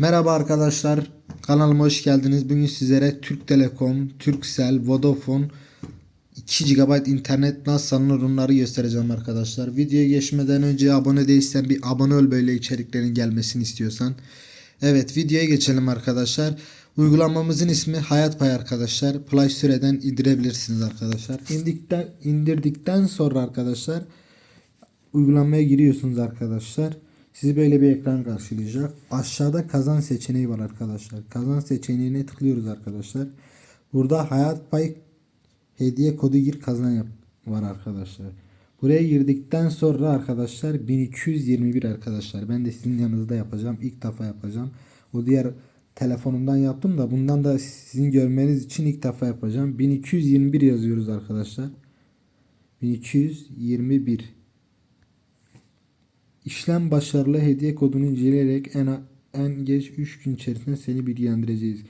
Merhaba arkadaşlar. Kanalıma hoş geldiniz. Bugün sizlere Türk Telekom, Turkcell, Vodafone 2 GB internet nasıl alınır onları göstereceğim arkadaşlar. Videoya geçmeden önce abone değilsen bir abone ol böyle içeriklerin gelmesini istiyorsan. Evet videoya geçelim arkadaşlar. Uygulamamızın ismi Hayat Pay arkadaşlar. Play Store'den indirebilirsiniz arkadaşlar. İndikten, indirdikten sonra arkadaşlar uygulamaya giriyorsunuz arkadaşlar. Sizi böyle bir ekran karşılayacak. Aşağıda kazan seçeneği var arkadaşlar. Kazan seçeneğine tıklıyoruz arkadaşlar. Burada hayat pay hediye kodu gir kazan yap var arkadaşlar. Buraya girdikten sonra arkadaşlar 1221 arkadaşlar. Ben de sizin yanınızda yapacağım. İlk defa yapacağım. O diğer telefonumdan yaptım da bundan da sizin görmeniz için ilk defa yapacağım. 1221 yazıyoruz arkadaşlar. 1221 İşlem başarılı hediye kodunu inceleyerek en, en geç 3 gün içerisinde seni bilgilendireceğiz.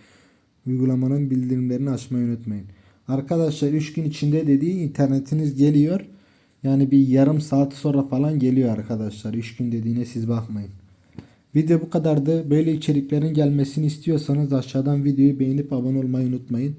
Uygulamanın bildirimlerini açmayı unutmayın. Arkadaşlar 3 gün içinde dediği internetiniz geliyor. Yani bir yarım saat sonra falan geliyor arkadaşlar. 3 gün dediğine siz bakmayın. Video bu kadardı. Böyle içeriklerin gelmesini istiyorsanız aşağıdan videoyu beğenip abone olmayı unutmayın.